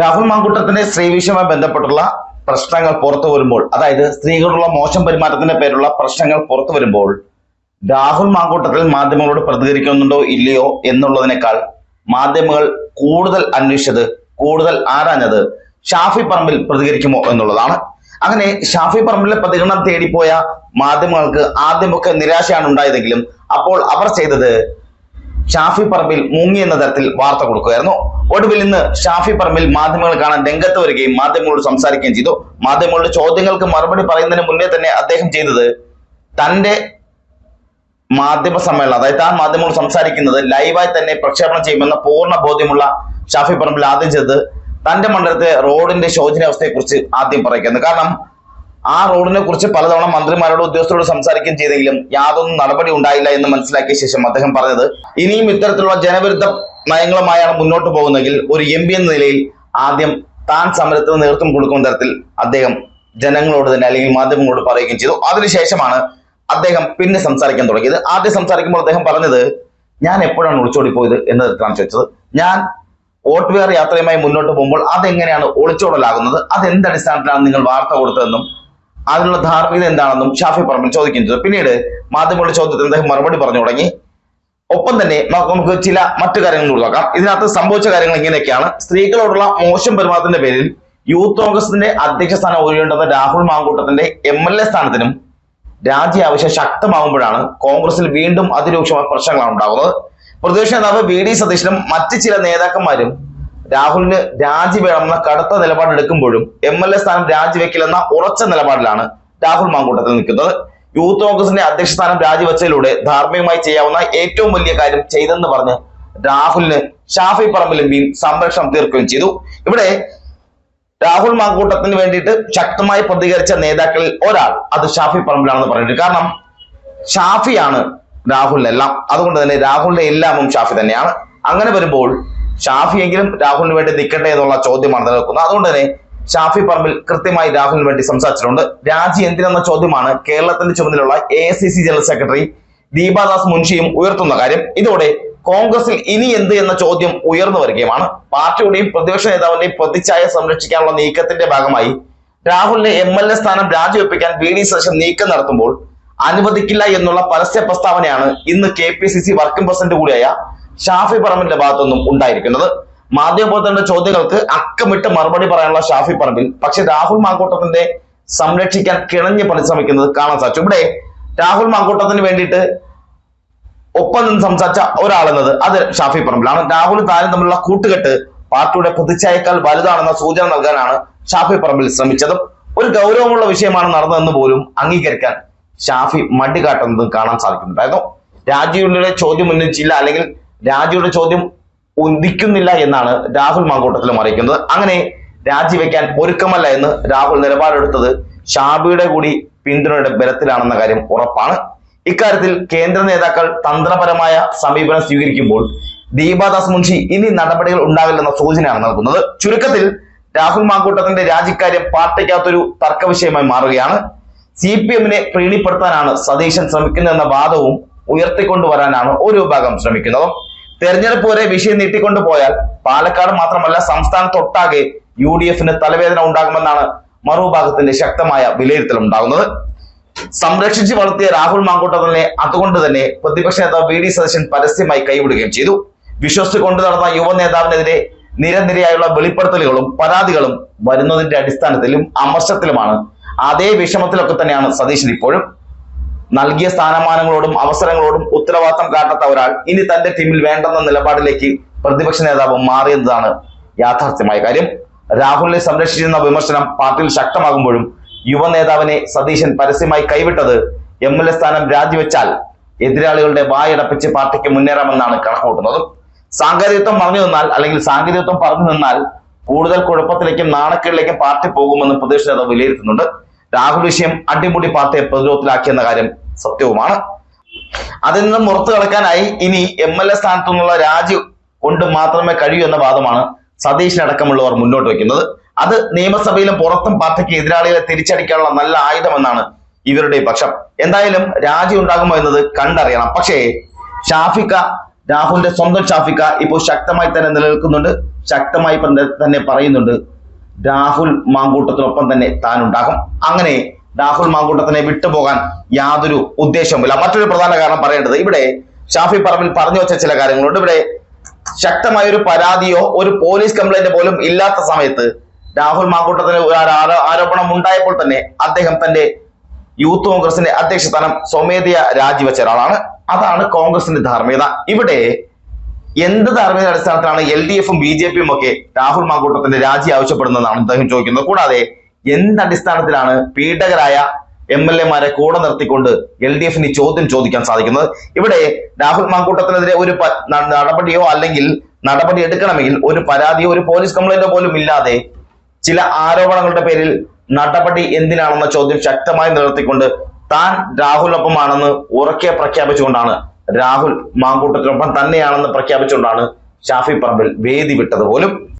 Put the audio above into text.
രാഹുൽ മാങ്കുട്ടത്തിന്റെ സ്ത്രീ വിഷയവുമായി ബന്ധപ്പെട്ടുള്ള പ്രശ്നങ്ങൾ പുറത്തു വരുമ്പോൾ അതായത് സ്ത്രീകളുള്ള മോശം പെരുമാറ്റത്തിന്റെ പേരുള്ള പ്രശ്നങ്ങൾ പുറത്തു വരുമ്പോൾ രാഹുൽ മാങ്കൂട്ടത്തിൽ മാധ്യമങ്ങളോട് പ്രതികരിക്കുന്നുണ്ടോ ഇല്ലയോ എന്നുള്ളതിനേക്കാൾ മാധ്യമങ്ങൾ കൂടുതൽ അന്വേഷിച്ചത് കൂടുതൽ ആരാഞ്ഞത് ഷാഫി പറമ്പിൽ പ്രതികരിക്കുമോ എന്നുള്ളതാണ്. അങ്ങനെ ഷാഫി പറമ്പിലെ പ്രതികരണം തേടിപ്പോയ മാധ്യമങ്ങൾക്ക് ആദ്യമൊക്കെ നിരാശയാണ് ഉണ്ടായതെങ്കിലും അപ്പോൾ അവർ ചെയ്തത് ഷാഫി പറമ്പിൽ മുങ്ങി എന്ന തരത്തിൽ വാർത്ത കൊടുക്കുകയായിരുന്നു. ഒടുവിൽ ഇന്ന് ഷാഫി പറമ്പിൽ മാധ്യമങ്ങൾ കാണാൻ രംഗത്ത് വരികയും മാധ്യമങ്ങളോട് സംസാരിക്കുകയും ചെയ്തു. മാധ്യമങ്ങളുടെ ചോദ്യങ്ങൾക്ക് മറുപടി പറയുന്നതിന് മുന്നേ തന്നെ അദ്ദേഹം ചെയ്തത് തന്റെ മാധ്യമ സമ്മേളനം അതായത് താൻ മാധ്യമങ്ങൾ സംസാരിക്കുന്നത് ലൈവായി തന്നെ പ്രക്ഷേപണം ചെയ്യുമെന്ന പൂർണ ബോധ്യമുള്ള ഷാഫി പറമ്പിൽ ആദ്യം ചെയ്തത് തന്റെ മണ്ഡലത്തെ റോഡിന്റെ ശോചനാവസ്ഥയെ കുറിച്ച് ആദ്യം പറയുന്നത് കാരണം ആ റോഡിനെ കുറിച്ച് പലതവണ മന്ത്രിമാരോട് ഉദ്യോഗസ്ഥരോട് സംസാരിക്കുകയും ചെയ്തെങ്കിലും യാതൊന്നും നടപടി ഉണ്ടായില്ല എന്ന് മനസ്സിലാക്കിയ ശേഷം അദ്ദേഹം പറഞ്ഞത് ഇനിയും ഇത്തരത്തിലുള്ള ജനവിരുദ്ധ നയങ്ങളുമായാണ് മുന്നോട്ട് പോകുന്നതെങ്കിൽ ഒരു എം എന്ന നിലയിൽ ആദ്യം താൻ സമരത്തിന് നേതൃത്വം കൊടുക്കുന്ന തരത്തിൽ അദ്ദേഹം ജനങ്ങളോട് തന്നെ അല്ലെങ്കിൽ മാധ്യമങ്ങളോട് പറയുകയും ചെയ്തു. അതിനുശേഷമാണ് അദ്ദേഹം പിന്നെ സംസാരിക്കാൻ തുടങ്ങിയത്. ആദ്യം സംസാരിക്കുമ്പോൾ അദ്ദേഹം പറഞ്ഞത് ഞാൻ എപ്പോഴാണ് ഒളിച്ചോടി പോയത് എന്ന് തരത്തിലാണ് ചോദിച്ചത്. ഞാൻ വേർ യാത്രയുമായി മുന്നോട്ട് പോകുമ്പോൾ അതെങ്ങനെയാണ് ഒളിച്ചോടലാകുന്നത്? അതെന്തടിസ്ഥാനത്തിലാണ് നിങ്ങൾ വാർത്ത കൊടുത്തതെന്നും അതിനുള്ള ധാർമ്മികത എന്താണെന്നും ഷാഫി പറമ്പിൽ ചോദിക്കുന്നത് പിന്നീട് മാധ്യമങ്ങളുടെ ചോദ്യത്തിന് അദ്ദേഹം മറുപടി പറഞ്ഞു തുടങ്ങി. ഒപ്പം തന്നെ നമുക്ക് ചില മറ്റു കാര്യങ്ങൾ നോക്കാം ഇതിനകത്ത് സംഭവിച്ച കാര്യങ്ങൾ ഇങ്ങനെയൊക്കെയാണ്. സ്ത്രീകളോടുള്ള മോശം പെരുമാറ്റത്തിന്റെ പേരിൽ യൂത്ത് കോൺഗ്രസിന്റെ അധ്യക്ഷ സ്ഥാനം ഒഴിയേണ്ടുന്ന രാഹുൽ മാങ്കൂട്ടത്തിന്റെ എം എൽ എ സ്ഥാനത്തിനും രാജി ആവശ്യം ശക്തമാകുമ്പോഴാണ് കോൺഗ്രസിൽ വീണ്ടും അതിരൂക്ഷമായ പ്രശ്നങ്ങളാണ് ഉണ്ടാകുന്നത്. പ്രതിപക്ഷ നേതാവ് വി ഡി സതീശനും മറ്റ് ചില നേതാക്കന്മാരും രാഹുലിന് രാജി വേണമെന്ന കടുത്ത നിലപാടെടുക്കുമ്പോഴും എം എൽ എ സ്ഥാനം രാജിവെക്കില്ലെന്ന ഉറച്ച നിലപാടിലാണ് രാഹുൽ മാങ്കൂട്ടത്തിൽ നിൽക്കുന്നത്. യൂത്ത് കോൺഗ്രസിന്റെ അധ്യക്ഷ സ്ഥാനം രാജിവെച്ചതിലൂടെ ധാർമ്മികമായി ചെയ്യാവുന്ന ഏറ്റവും വലിയ കാര്യം ചെയ്തെന്ന് പറഞ്ഞ് രാഹുലിന് ഷാഫി പറമ്പിൽ എംപിയും സംരക്ഷണം തീർക്കുകയും ചെയ്തു. ഇവിടെ രാഹുൽ മാങ്കൂട്ടത്തിന് വേണ്ടിയിട്ട് ശക്തമായി പ്രതികരിച്ച നേതാക്കളിൽ ഒരാൾ അത് ഷാഫി പറമ്പിലാണെന്ന് പറഞ്ഞിട്ട് കാരണം ഷാഫിയാണ് രാഹുലിനെല്ലാം. അതുകൊണ്ട് തന്നെ രാഹുലിന്റെ എല്ലാമും ഷാഫി തന്നെയാണ്. അങ്ങനെ വരുമ്പോൾ ഷാഫിയെങ്കിലും രാഹുലിന് വേണ്ടി നിൽക്കട്ടെ എന്നുള്ള ചോദ്യമാണ് നിലനിൽക്കുന്നത്. അതുകൊണ്ട് തന്നെ ഷാഫി പറമ്പിൽ കൃത്യമായി രാഹുലിന് വേണ്ടി സംസാരിച്ചിട്ടുണ്ട്. രാജി എന്തിനെന്ന ചോദ്യമാണ് കേരളത്തിന്റെ ചുമതലയുള്ള എ ജനറൽ സെക്രട്ടറി ദീപാദാസ് മുൻഷിയും ഉയർത്തുന്ന കാര്യം. ഇതോടെ കോൺഗ്രസിൽ ഇനി എന്ത് എന്ന ചോദ്യം ഉയർന്നു വരികയുമാണ്. പാർട്ടിയുടെയും പ്രതിപക്ഷ നേതാവിന്റെയും പ്രതിച്ഛായ സംരക്ഷിക്കാനുള്ള നീക്കത്തിന്റെ ഭാഗമായി രാഹുലിനെ എം എൽ എ സ്ഥാനം രാജിവെപ്പിക്കാൻ വി ഡി സതീശൻ നീക്കം നടത്തുമ്പോൾ അനുവദിക്കില്ല എന്നുള്ള പരസ്യ പ്രസ്താവനയാണ് ഇന്ന് K P C C working president കൂടിയായ ഷാഫി പറമ്പിന്റെ ഭാഗത്തുനിന്നും ഉണ്ടായിരിക്കുന്നത്. മാധ്യമപ്രവർത്തകരുടെ ചോദ്യങ്ങൾക്ക് അക്കമിട്ട് മറുപടി പറയാനുള്ള ഷാഫി പറമ്പിൽ. പക്ഷെ രാഹുൽ മാങ്കൂട്ടത്തിന്റെ സംരക്ഷിക്കാൻ കിണഞ്ഞ് പരിശ്രമിക്കുന്നത് കാണാൻ സാധിച്ചു. ഇവിടെ രാഹുൽ മാങ്കൂട്ടത്തിന് വേണ്ടിയിട്ട് ഒപ്പം നിന്ന് സംസാരിച്ച ഒരാളെന്നത് അത് ഷാഫി പറമ്പിലാണ്. രാഹുൽ താനും തമ്മിലുള്ള കൂട്ടുകെട്ട് പാർട്ടിയുടെ പ്രതിച്ഛായക്കാൾ വലുതാണെന്ന സൂചന നൽകാനാണ് ഷാഫി പറമ്പിൽ ശ്രമിച്ചതും. ഒരു ഗൗരവമുള്ള വിഷയമാണ് നടന്നതെന്ന് പോലും അംഗീകരിക്കാൻ ഷാഫി മടി കാട്ടുന്നതും കാണാൻ സാധിക്കുന്നുണ്ടായിരുന്നു. രാജീവിന്റെ ചോദ്യം ഉന്നയിച്ചില്ല അല്ലെങ്കിൽ രാജിയുടെ ചോദ്യം ഉദിക്കുന്നില്ല എന്നാണ് രാഹുൽ മാങ്കൂട്ടത്തിലും അറിയിക്കുന്നത് അങ്ങനെ രാജിവെക്കാൻ ഒരുക്കമല്ല എന്ന് രാഹുൽ നിലപാടെടുത്തത് ഷാബിയുടെ കൂടി പിന്തുണയുടെ ബലത്തിലാണെന്ന കാര്യം ഉറപ്പാണ്. ഇക്കാര്യത്തിൽ കേന്ദ്ര നേതാക്കൾ തന്ത്രപരമായ സമീപനം സ്വീകരിക്കുമ്പോൾ ദീപാദാസ് മുൻഷി ഇനി നടപടികൾ ഉണ്ടാകില്ലെന്ന സൂചനയാണ് നൽകുന്നത്. ചുരുക്കത്തിൽ രാഹുൽ മാങ്കൂട്ടത്തിന്റെ രാജിക്കാര്യം പാർട്ടിക്കകത്തൊരു തർക്ക വിഷയമായി മാറുകയാണ്. സി പി എമ്മിനെ പ്രീണിപ്പെടുത്താനാണ് സതീശൻ ശ്രമിക്കുന്നതെന്ന വാദവും ഉയർത്തിക്കൊണ്ടുവരാനാണ് ഒരു ഭാഗം ശ്രമിക്കുന്നത്. തെരഞ്ഞെടുപ്പ് വരെ വിഷയം നീട്ടിക്കൊണ്ടു പോയാൽ പാലക്കാട് മാത്രമല്ല സംസ്ഥാനത്തൊട്ടാകെ യു ഡി എഫിന് തലവേദന ഉണ്ടാകുമെന്നാണ് മറുഭാഗത്തിന്റെ ശക്തമായ വിലയിരുത്തൽ ഉണ്ടാകുന്നത്. സംരക്ഷിച്ച് വളർത്തിയ രാഹുൽ മാങ്കൂട്ടത്തിനെ അതുകൊണ്ട് തന്നെ പ്രതിപക്ഷ നേതാവ് വി ഡി സതീശൻ പരസ്യമായി കൈവിടുകയും ചെയ്തു. വിശ്വസിച്ച് കൊണ്ടു നടന്ന യുവ നേതാവിനെതിരെ നിരനിരയായുള്ള വെളിപ്പെടുത്തലുകളും പരാതികളും വരുന്നതിന്റെ അടിസ്ഥാനത്തിലും അമർഷത്തിലുമാണ്. അതേ വിഷമത്തിലൊക്കെ തന്നെയാണ് സതീശൻ ഇപ്പോഴും. നൽകിയ സ്ഥാനമാനങ്ങളോടും അവസരങ്ങളോടും ഉത്തരവാദിത്തം കാട്ടാത്ത ഒരാൾ ഇനി തന്റെ ടീമിൽ വേണ്ടെന്ന നിലപാടിലേക്ക് പ്രതിപക്ഷ നേതാവ് മാറിയതാണ് യാഥാർത്ഥ്യമായ കാര്യം. രാഹുലിനെ സംരക്ഷിച്ചിരുന്ന വിമർശനം പാർട്ടിയിൽ ശക്തമാകുമ്പോഴും യുവ നേതാവിനെ സതീശൻ പരസ്യമായി കൈവിട്ടത് എം എൽ എ സ്ഥാനം രാജിവെച്ചാൽ എതിരാളികളുടെ വായടപ്പിച്ച് പാർട്ടിക്ക് മുന്നേറാമെന്നാണ് കണക്കുകൂട്ടുന്നത് സാങ്കേതികത്വം പറഞ്ഞു നിന്നാൽ അല്ലെങ്കിൽ സാങ്കേതികത്വം പറഞ്ഞു നിന്നാൽ കൂടുതൽ കുഴപ്പത്തിലേക്കും നാണക്കേടിലേക്കും പാർട്ടി പോകുമെന്ന് പ്രതിപക്ഷ നേതാവ് വിലയിരുത്തുന്നുണ്ട്. രാഹുൽ വിഷയം അടിമുടി പാർട്ടിയെ പ്രതിരോധത്തിലാക്കിയെന്ന കാര്യം സത്യവുമാണ്. അതിൽ നിന്നും പുറത്തു കടക്കാനായി ഇനി എം എൽ എ സ്ഥാനത്തു നിന്നുള്ള രാജി കൊണ്ട് മാത്രമേ കഴിയൂ എന്ന വാദമാണ് സതീഷിനടക്കമുള്ളവർ മുന്നോട്ട് വെക്കുന്നത് അത് നിയമസഭയിലും പുറത്തും പാർട്ടിക്ക് എതിരാളികളെ തിരിച്ചടിക്കാനുള്ള നല്ല ആയുധമെന്നാണ് ഇവരുടെ പക്ഷം. എന്തായാലും രാജി ഉണ്ടാകുമോ എന്നത് കണ്ടറിയണം. പക്ഷേ ഷാഫിക്ക രാഹുലിന്റെ സ്വന്തം ഷാഫിക്ക ഇപ്പോൾ ശക്തമായി തന്നെ നിലനിൽക്കുന്നുണ്ട്. ശക്തമായി തന്നെ പറയുന്നുണ്ട്. രാഹുൽ മാങ്കൂട്ടത്തിനൊപ്പം തന്നെ താൻ ഉണ്ടാകും അങ്ങനെ രാഹുൽ മാങ്കൂട്ടത്തിനെ വിട്ടുപോകാൻ യാതൊരു ഉദ്ദേശവുമില്ല മറ്റൊരു പ്രധാന കാരണം പറയേണ്ടത് ഇവിടെ ഷാഫി പറമ്പിൽ പറഞ്ഞു വെച്ച ചില കാര്യങ്ങളുണ്ട്. ഇവിടെ ശക്തമായ ഒരു പരാതിയോ ഒരു പോലീസ് കംപ്ലൈന്റ് പോലും ഇല്ലാത്ത സമയത്ത് രാഹുൽ മാങ്കൂട്ടത്തിന് ആരോപണം ഉണ്ടായപ്പോൾ തന്നെ അദ്ദേഹം തന്റെ യൂത്ത് കോൺഗ്രസിന്റെ അധ്യക്ഷ സ്ഥാനം സ്വമേധയ രാജിവെച്ച ഒരാളാണ്. അതാണ് കോൺഗ്രസിന്റെ ധാർമ്മികത. ഇവിടെ എന്ത് ധാർമ്മിക അടിസ്ഥാനത്തിലാണ് എൽ ഡി എഫും ബി ജെ പിയും ഒക്കെ രാഹുൽ മാങ്കൂട്ടത്തിന്റെ രാജി ആവശ്യപ്പെടുന്നതെന്നാണ് അദ്ദേഹം ചോദിക്കുന്നത്. കൂടാതെ എന്ത് അടിസ്ഥാനത്തിലാണ് പീഡകരായ എം എൽ എമാരെ കൂടെ നിർത്തിക്കൊണ്ട് എൽ ഡി എഫിന് ചോദ്യം ചോദിക്കാൻ സാധിക്കുന്നത്? ഇവിടെ രാഹുൽ മാങ്കൂട്ടത്തിനെതിരെ ഒരു നടപടിയോ അല്ലെങ്കിൽ നടപടി എടുക്കണമെങ്കിൽ ഒരു പരാതിയോ ഒരു പോലീസ് കംപ്ലൈന്റോ പോലും ഇല്ലാതെ ചില ആരോപണങ്ങളുടെ പേരിൽ നടപടി എന്തിനാണെന്ന ചോദ്യം ശക്തമായി നിലനിർത്തിക്കൊണ്ട് താൻ രാഹുലിനൊപ്പമാണെന്ന് ഉറക്കെ പ്രഖ്യാപിച്ചുകൊണ്ടാണ് രാഹുൽ മാങ്കൂട്ടത്തിനൊപ്പം തന്നെയാണെന്ന് പ്രഖ്യാപിച്ചുകൊണ്ടാണ് ഷാഫി പറമ്പിൽ വേദി വിട്ടത് പോലും.